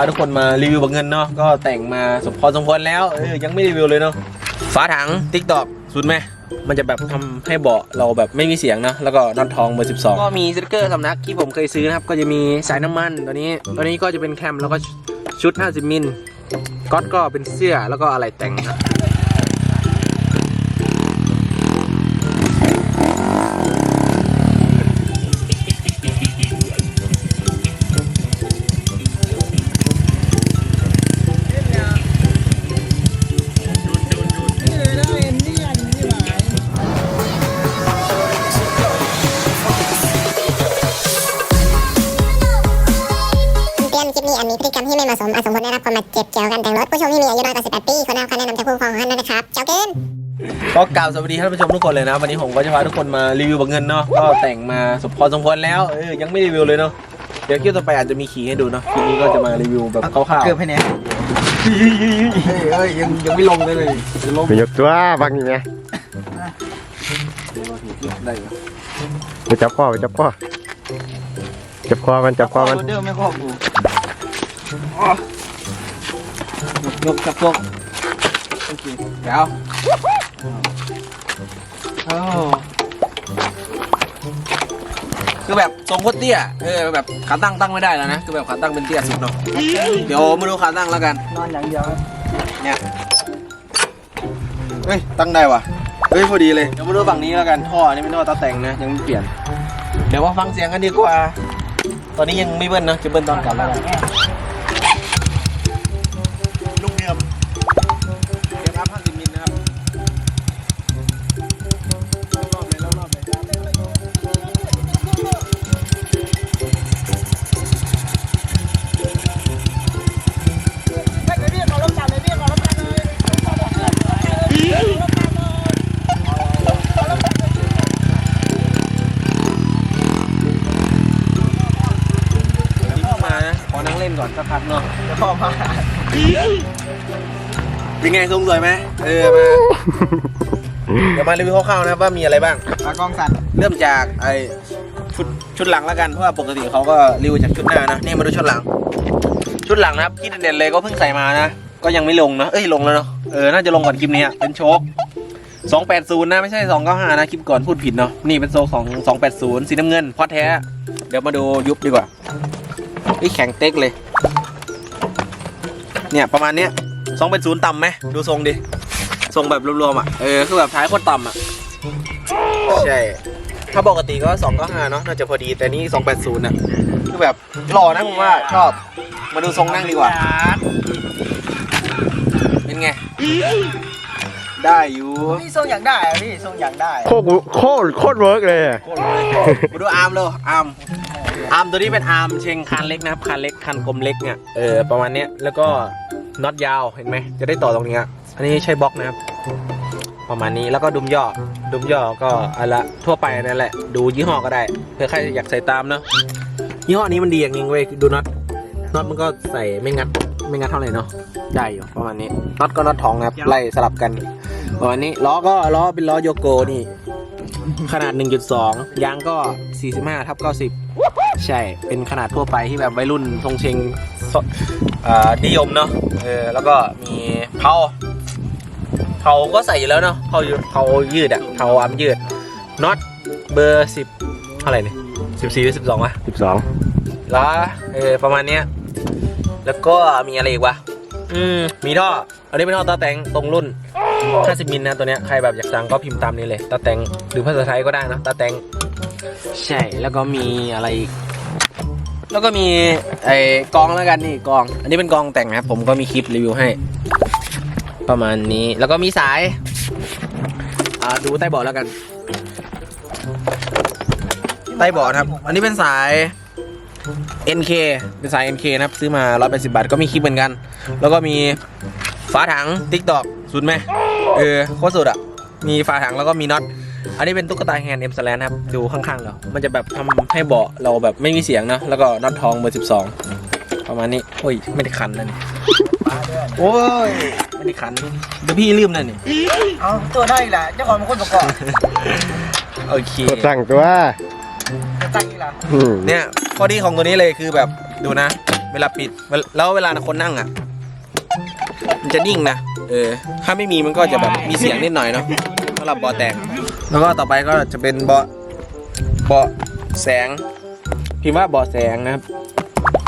พาทุกคนมารีวิวบักเงินเนาะก็แต่งมาสมพอสมควรแล้วเออยังไม่รีวิวเลยเนาะฝาถังติ๊กตอกสุดไหมมันจะแบบทำให้เบาะเราแบบไม่มีเสียงนะแล้วก็น็อตทองเบอร์ 12 ก็มีสติกเกอร์สำนักที่ผมเคยซื้อนะครับ ก็จะมีสายน้ำมันตัวนี้ตัวนี้ก็จะเป็นแคมแล้วก็ชุด 50มิลก๊อตก็เป็นเสื้อแล้วก็อะไรแต่งนะ อนคลิปนี้อาจมีพฤติกรรมที่ไม่เหมาะสมอาจสมควรได้รับความบาดเจ็บเกี่ยวกับการแต่งรถผู้ชมที่มีอายุน้อยกว่า18ปีควรได้รับคำแนะนำจากผู้ปกครองของท่านด้วยนะครับเจ้าเกิน ก็กล่าวสวัสดีท่านผู้ชมทุกคนเลยนะ วันนี้ผมก็จะพาทุกคนมารีวิวบักเงินเนาะก็แต่งมาสมพอสมควรแล้วเออยังไม่รีวิวเลยเนาะเดี๋ยวคลิปต่อไปอาจจะมีขี่ให้ดูเนาะคลิปนี้ก็จะมารีวิวแบบคร่าวๆเกือบให้เนี่ยเฮ้ยยังยังไม่ลงเลยเลยจะลงไปยกตัวบางอย่างไงได้เหรอไปจับคอไปจับคอจับคอมันจับคอมันเดิมไม่พอกู ยกกับพวกโอเคเดี๋ยวโอ้คือแบบทรงโคตรเตี้ยเออแบบขาตั้งตั้งไม่ได้แล้วนะคือแบบขาตั้งเป็นเตี้ยสุดเนาะเดี๋ยวมาดูขาตั้งแล้วกัน นอนอย่างเดียวครับเนี่ยเฮ้ยตั้งได้ว่ะเฮ้ยพอดีเลยเดี๋ยวมาดูฝั่งนี้แล้วกันท่อนี่เป็นท่อตาแต่งนะยังไม่เปลี่ยน เดี๋ยวมาฟังเสียงกันดีกว่า ตอนนี้ยังไม่เบิ้ลนะจะเบิ้ลตอนกลับแล้ว เนาะจะพอมาเป็นไงทรงสวยไหมเออมาเดี๋ยวมารีวิวคร่าวๆนะครับว่ามีอะไรบ้างตากล้องสั่นเริ่มจากไอชุดชุดหลังแล้วกันเพราะว่าปกติเขาก็รีวิวจากชุดหน้านะนี่มาดูชุดหลัง ชุดหลังนะครับที่เด่นๆเลยก็เพิ่งใส่มานะก็ยังไม่ลงนะเอ้ยลงแล้วเนาะเออน่าจะลงก่อนคลิปนี้อะเป็นโชค280 นะ ไม่ใช่ 295 นะ คลิปก่อนพูดผิดเนาะนี่เป็นโซของ280 สีน้ำเงินพอดแท้ เดี๋ยวมาดูยุบดีกว่าเฮ้ยแข็งเต็กเลย เนี่ยประมาณเนี้ย280ต่ำไหมดูทรงดิทรงแบบรวมๆอะเออคือแบบท้ายโคตรต่ำอะใช่ ถ้าปกติก็2 9 5เนาะน่าจะพอดีแต่นี่280น่ะคือแบบหล่อนะผมว่าชอบมาดูทรงนั่งดีกว่า เป็นไง ได้อยู่พี่ทรงอย่างได้อะพี่ทรงอย่างได้โคตรโคตรโคตรเวิร์กเลยอะโคตรเลยมาดูอาร์มเลยอาร์ม อาร์มตัวนี้เป็นอาร์มเชงคันเล็กนะครับคันเล็กคันกลมเล็กเนี่ยเออประมาณเนี้ยแล้วก็น็อตยาวเห็นไหมจะได้ต่อตรงนี้อันนี้ใช้บล็อกนะครับ ประมาณนี้แล้วก็ดุมย่อดุมย่อก็อันละทั่วไปนั่นแหละ ดูยี่ห้อก็ได้เผื่อใครอยากใส่ตามเนาะยี่ห้อนี้มันดีอย่างนึงเว้ยดูน็อตน็อตมันก็ใส่ไม่งัดไม่งัดเท่าไหร่เนาะได้อยู่ประมาณนี้น็อตก็น็อตทองนะครับไล่สลับกัน ประมาณนี้ล้อก็ล้อเป็นล้อโยโกนี่ ขนาด 1.2 ยางก็ 45ทับ90 ใช่ เป็นขนาดทั่วไปที่แบบวัยรุ่นทรงเชงสอ่านิยมเนาะเออแล้วก็มีเผาเผาก็ใส่อยู่แล้วเนาะเผาอยู่เผายืดอะเผาอัมยืดน็อตเบอร์10เท่าไหร่เนี่ย14หรือ12วะสิบสองล้อเออประมาณเนี้ยแล้วก็มีอะไรอีกวะ อืม มีท่อ อันนี้เป็นท่อตาแตงตรงรุ่น 50 มิลนะตัวเนี้ยใครแบบอยากสั่งก็พิมพ์ตามนี้เลยตาแตงหรือภาษาไทยก็ได้นะตาแตงใช่แล้วก็มีอะไรอีกแล้วก็มีไอ้กองแล้วกันนี่กอง อันนี้เป็นกองแต่งนะครับผมก็มีคลิปรีวิวให้ ประมาณนี้แล้วก็มีสายอ่าดูใต้เบาะแล้วกัน ใต้เบาะนะครับ อันนี้เป็นสาย NK เป็นสาย NK นะครับ ซื้อมา 180 บาทก็มีคลิปเหมือนกัน แล้วก็มีฝาถัง TikTok สุดไหมเออโคตรสุดอะ มีฝาถังแล้วก็มีน็อต อันนี้เป็นตุ๊กตาแฮนด์เอ็มสแลนครับ ดูข้างๆเรา มันจะแบบทำให้เบาะเราแบบไม่มีเสียงนะแล้วก็น็อตทองเบอร์12ประมาณนี้ โอ้ย ไม่ได้คันนั่นโอ้ย ไม่ได้คันเดี๋ยวพี่ลืมนั่นนี่ เอาตัวได้อีกแหละเจ้าของเป็นคนประกอบโอเคกดสั่งตัวจะตั้งอีกแล้วอืมเนี่ยข้อดีของตัวนี้เลยคือแบบดูนะ เวลาปิดแล้วเวลาคนนั่งอะ มันจะนิ่งนะ เออ ถ้าไม่มีมันก็จะแบบมีเสียงนิดหน่อยเนาะสำหรับเบาะแต่งแล้วก็ต่อไปก็จะเป็นเบาะเบาะแสง พิมพ์ว่าเบาะแสงนะครับ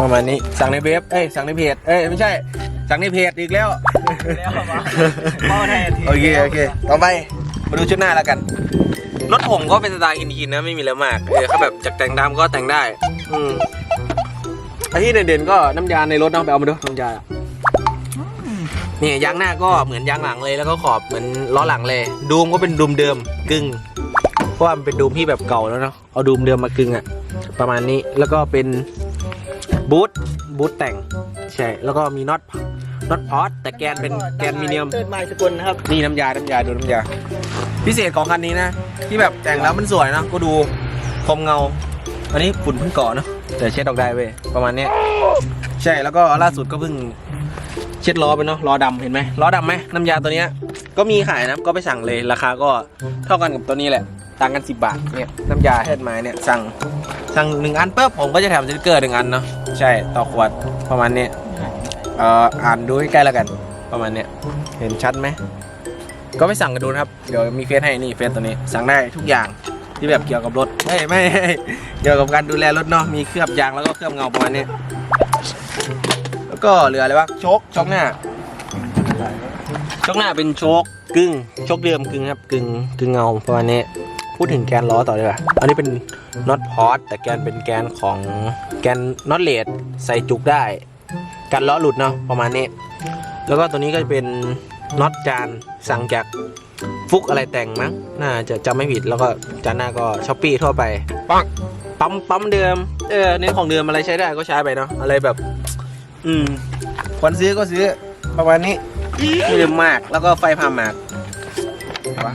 ประมาณนี้ สั่งในเว็บ เอ้ย สั่งในเพจ เอ้ย ไม่ใช่ สั่งในเพจอีกแล้วแล้วมาเมาแทนทีโอเค โอเค ต่อไป มาดูชุดหน้าแล้วกัน รถผมก็เป็นสไตล์อินดินนะไม่มีแล้วมาก เออถ้าแบบจากแต่งดำก็แต่งได้ อืมอันที่เด่นๆก็น้ำยาในรถเนาะไปเอามาดูน้ำยาอะ นี่ยางหน้าก็เหมือนยางหลังเลยแล้วก็ขอบเหมือนล้อหลังเลย ดูมก็เป็นดูมเดิมกึ่งเพราะว่ามันเป็นดูมที่แบบเก่าแล้วเนาะเอาดูมเดิมมากึ่งอะประมาณนี้แล้วก็เป็นบูทบูทแต่งใช่แล้วก็มีน็อตน็อตพอตแต่แกนเป็นแกนมีเนียมเติร์ดไมล์สกุลนะครับนี่น้ำยาน้ำยาดูน้ำยา พิเศษของคันนี้นะ ที่แบบแต่งแล้วมันสวยนะก็ดูคมเงา อันนี้ฝุ่นเพิ่งเกาะเนอะแต่เช็ดออกได้เว้ยประมาณเนี้ยใช่แล้วก็ล่าสุดก็เพิ่งเช็ดล้อไปเนาะล้อดำเห็นไหมล้อดำไหมน้ำยาตัวเนี้ยก็มีขายนะก็ไปสั่งเลยราคาก็เท่ากันกับตัวนี้แหละต่างกัน 10 บาทเนี่ยน้ำยาเฮ็ดไม้เนี่ยสั่งสั่งหนึ่งอันปุ๊บผมก็จะแถมสติกเกอร์หนึ่งอันเนาะใช่ต่อขวดประมาณนี้เอ่ออ่านดูใกล้แล้วกัน ประมาณเนี้ยเห็นชัดไหมก็ไปสั่งกันดูนะครับเดี๋ยวมีเฟซให้นี่เฟซตัวนี้ สั่งได้ทุกอย่างที่แบบเกี่ยวกับรถไม่ไม่เกี่ยวกับการดูแลรถเนาะมีเคลือบยางแล้วก็เคลือบเงาประมาณนี้ แล้วก็เหลืออะไรวะโชคโชคหน้าโชคหน้าเป็นโชคกึ่งโชคเดิมกึ่งครับกึ่งกึ่งเงาประมาณนี้พูดถึงแกนล้อต่อเลยว่ะอันนี้เป็นน็อตพอตแต่แกนเป็นแกนของแกนน็อตเลดใส่จุกได้กันล้อหลุดเนาะประมาณนี้ แล้วก็ตัวนี้ก็จะเป็นน็อตจานสั่งจากฟุกอะไรแต่งมั้งน่าจะจำไม่ผิดแล้วก็จานหน้าก็ช้อปปี้ทั่วไปปังปั๊มปั๊มเดิมเออเน้นของเดิมอะไรใช้ได้ก็ใช้ไปเนาะอะไรแบบ อืมควรซื้อก็ซื้อประมาณนี้ไม่เดิมมากแล้วก็ไฟพามมากเอาปะ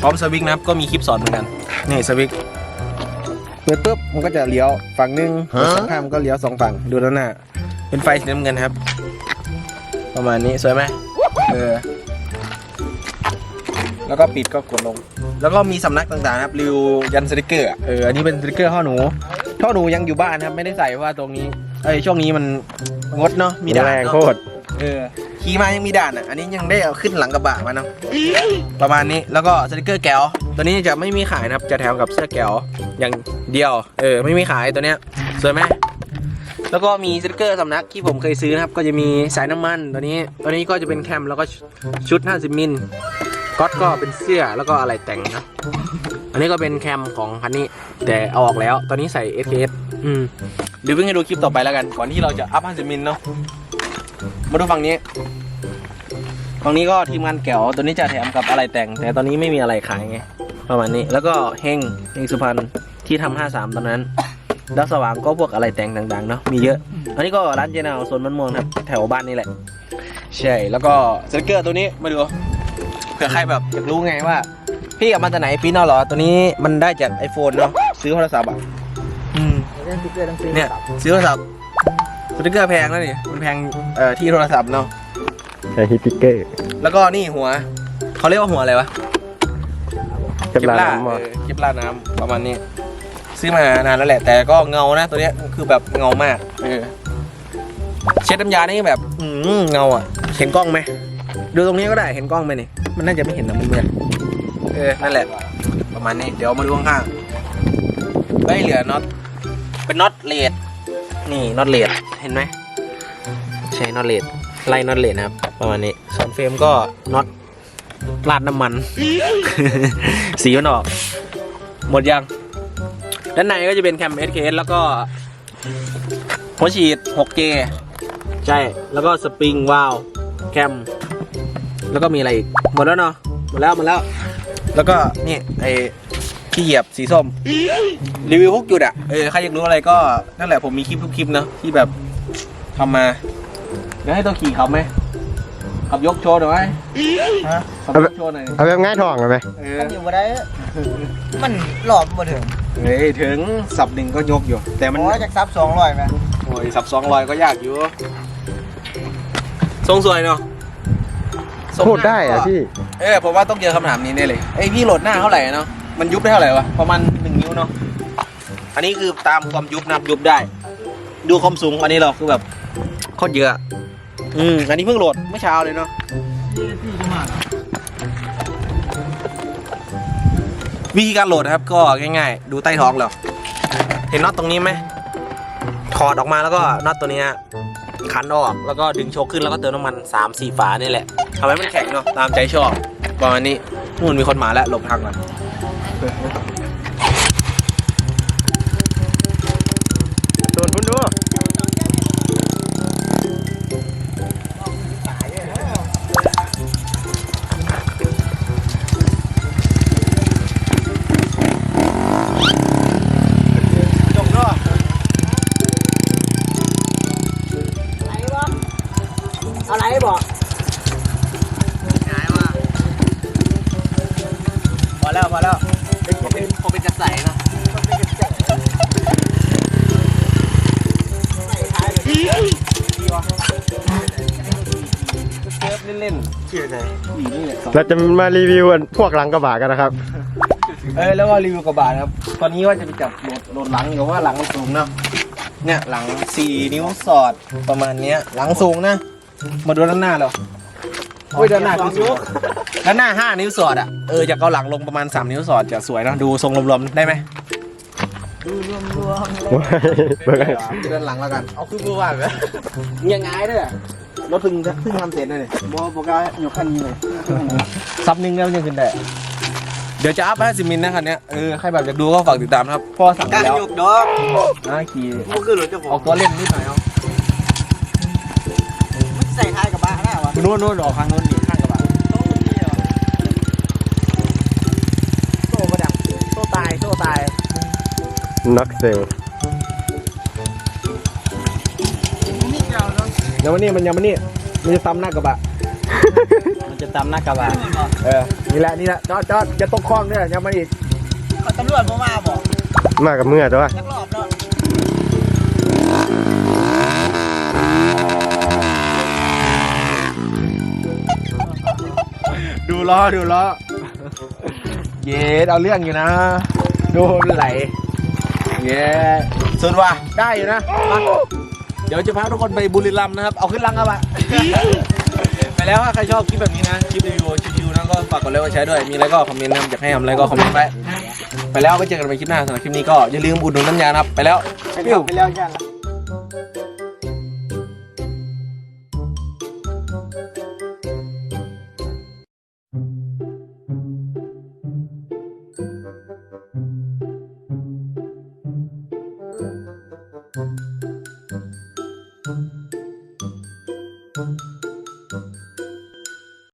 พร้อมสวิงนะครับก็มีคลิปสอนเหมือนกันนี่สวิงเปิดปุ๊บมันก็จะเลี้ยวฝั่งหนึงเปิดสองข้างมันก็เลี้ยวสองฝั่งดูด้านหน้า เป็นไฟสีน้ำเงินครับ ประมาณนี้สวยไหมเออแล้วก็ปิดก็กดลง แล้วก็มีสำนักต่างๆนะครับรีวิวยันสติกเกอร์อะเอออันนี้เป็นสติกเกอร์ท่อหนูท่อหนูยังอยู่บ้านครับไม่ได้ใส่เพราะว่าตรงนี้ เอ้ยช่วงนี้มันงดเนาะมีด่านแรงเนอะโคตรเออขี่มายังมีด่านอะอันนี้ยังได้เอาขึ้นหลังกระบะมาเนาะประมาณนี้แล้วก็สติกเกอร์แก้วตัวนี้จะไม่มีขายนะครับจะแถมกับเสื้อแก้วอย่างเดียว เออไม่มีขายตัวเนี้ยสวยไหมแล้วก็มีสติกเกอร์สำนักที่ผมเคยซื้อนะครับ ก็จะมีสายน้ำมันตัวนี้ตัวนี้ก็จะเป็นแคมแล้วก็ชุด 50 มิลก๊อตก็เป็นเสื้อแล้วก็อะไรแต่งนะ อันนี้ก็เป็นแคมของคันนี้ แต่เอาออกแล้ว ตอนนี้ใส่ s ออืมเดี๋ยวเพิ่งให้ดูคลิปต่อไปแล้วกัน ก่อนที่เราจะอัพ50มิลเนาะมาดูฝั่งนี้ฝั่งนี้ก็ทีมงานแก้วตัวนี้จะแถมกับอะไรแต่ง แต่ตอนนี้ไม่มีอะไรขายไงประมาณนี้แล้วก็เฮงเฮงสุพรรณที่ทำ53ตอนนั้นดาวสว่างก็พวกอะไรแต่งต่างๆเนาะมีเยอะ อันนี้ก็ร้านเจนาวโซนมันม่วงครับแถวบ้านนี่แหละ ใช่แล้วก็สติกเกอร์ตัวนี้มาดูเผื่อใครแบบอยากรู้ไงว่า พี่กับมาจากไหนปีนเอาเหรอตัวนี้มันได้จาก iPhone เนาะซื้อโทรศัพท์อะ เรื่องสติ๊กเกอร์ต้องซื้อเนี่ยซื้อโทรศัพท์สติกเกอร์แพงแล้วนี่มันแพงเอ่อที่โทรศัพท์เนาะใช้ฮิตติกเกอร์แล้วก็นี่หัวเขาเรียกว่าหัวอะไรวะเก็บลาเอมาอเก็บล่าน้ำประมาณนี้ ซื้อมานานแล้วแหละ แต่ก็เงานะตัวเนี้ยคือแบบเงามากเออเช็ดน้ำยานี่แบบอืมเงาอะเห็นกล้องไหมดูตรงนี้ก็ได้เห็นกล้องไหมนี่มันน่าจะไม่เห็นนะมันเมือเออนั่นแหละ ประมาณนี้เดี๋ยวมาดูข้างๆไม่เหลือน็อต เป็นน็อตเลดนี่น็อตเลดเห็นไหมใช่น็อตเลดไล่น็อตเลดนะครับ ประมาณนี้ส่วนเฟรมก็น็อตราดน้ำมัน สีมันออก หมดยัง ด้านในก็จะเป็นแคม SKS แล้วก็หัวฉีด 6J ใช่ แล้วก็สปริงวาลวแคม แล้วก็มีอะไรอีก หมดแล้วเนาะ หมดแล้ว หมดแล้ว แล้วก็นี่ไอ ที่เหยียบสีส้ม รีวิวพวกจุดอะเออใครอยากรู้อะไรก็นั่นแหละผมมีคลิปทุกคลิปเนาะที่แบบทำมาเดี๋ยวให้ตัวขี่ขับไหมขับยกโชว์หน่อยไหมฮะ ขับยกโชว์หน่อยเอาแบบง่ายทองเลยไหมเออ มันอยู่บ่ได้ มันหลอมบ่ถึงเฮ้ยถึงสับหนึ่งก็ยกอยู่ แต่มัน โอ้ยจากซับสองร้อยไหมโอ้ยสับสองรอยก็ยากอยู่ทรงสวยเนาะทรงพูดได้อะพี่ เออผมว่าต้องเจอคำถามนี้แน่เลยไอยพี่โหลดหน้าเท่าไหร่เนาะ มันยุบได้เท่าไหร่วะประมาณหนึ่งนิ้วเนาะอันนี้คือตามความยุบนะครับยุบได้ ดูความสูงอันนี้เราคือแบบโคตรเยอะอืมอันนี้เพิ่งโหลดเมื่อเช้าเลยเนาะวิธีการโหลดนะครับก็ง่ายๆ ดูใต้ท้องเราเห็นน็อตตรงนี้ไหมถอดออกมาแล้วก็น็อตตัวเนี้ยขันออกแล้วก็ดึงโชคขึ้นแล้วก็เติมน้ำมัน3ามสี่ฝานี่แหละทำให้มันแข็งเนาะตามใจชอบประมาณนี้นู่นมีคนมาแล้วหลบทางก่อน Yeah. เซฟเล่นๆชื่ออะไรเราจะมารีวิวอันพวกหลังกระบะกันนะครับ เออแล้วก็รีวิวกระบะนะครับ ตอนนี้ว่าจะไปจับโหลดโหลดหลังอยู่ว่าหลังมันสูงเนาะเนี่ยหลัง4นิ้วสอดประมาณเนี้ย หลังสูงนะ มาดูด้านหน้าเราโอ้ยด้านหน้าคือสูงด้านหน้า5นิ้วสอดอะเออจะเอาหลังลงประมาณ3นิ้วสอดจะสวยเนอะดูทรงรวมๆได้ไหมดูรวมรวมเบิ่งให้ดูด้านหลังแล้วกันเอาคือบูว่าไหมยังไงด้วยอะ รถเพิ่งเพิ่งทำเสร็จเลยเนี่ยบอบอกว่าอยู่ขั้นนี้เลยซับหนึงแล้วยังขึ้นได้ เดี๋ยวจะอัพให้สิมินนะคันเนี้ยเออใครแบบอยากดูก็ฝากติดตามนะครับพ่อสั่งไปการแล้วหยกดอกนะขี่มันคือรถเจ้าขออองกตัวเล่นนิดหน่อยเอามันใส่ท้ายกับบ้าหน้าวะนู่นนู่นออกข้างนู้นนี่ข้างกระบะต้องมีเหรอโซ่ประดับโซ่ตายโซ่ตายน็อกเซลนี่ ยังไม่นี่มันยังไม่นี่มันจะซ้ำหน้ากระบะ มันจะตามหน้ากระบะเออ นี่แหละนี่แหละจอดจอดอย่าตกคลองเนี่ยยังไม่อีกเขาตำรวจบ่มาบอกมากับเมื่อตัวนักรอบเนาะดูล้อดูล้อ เย็ดเอาเรื่องอยู่นะ ดูไหล เย้สุดว่ะได้อยู่นะมา เดี๋ยวจะพาทุกคนไปบุรีรัมย์นะครับ เอาขึ้นลังครับอะไปแล้วถ้าใครชอบคลิปแบบนี้นะ คลิปรีวิวชิวๆนะก็ฝากกดไลค์กดแชร์ด้วย มีอะไรก็คอมเมนต์นะครับอยากให้ทำอะไรก็คอมเมนต์ไว้ไปแล้วไปเจอกันใหม่คลิปหน้าสำหรับคลิปนี้ก็อย่าลืมอุดหนุนน้ำยานะครับ ไปแล้วไปแล้วไป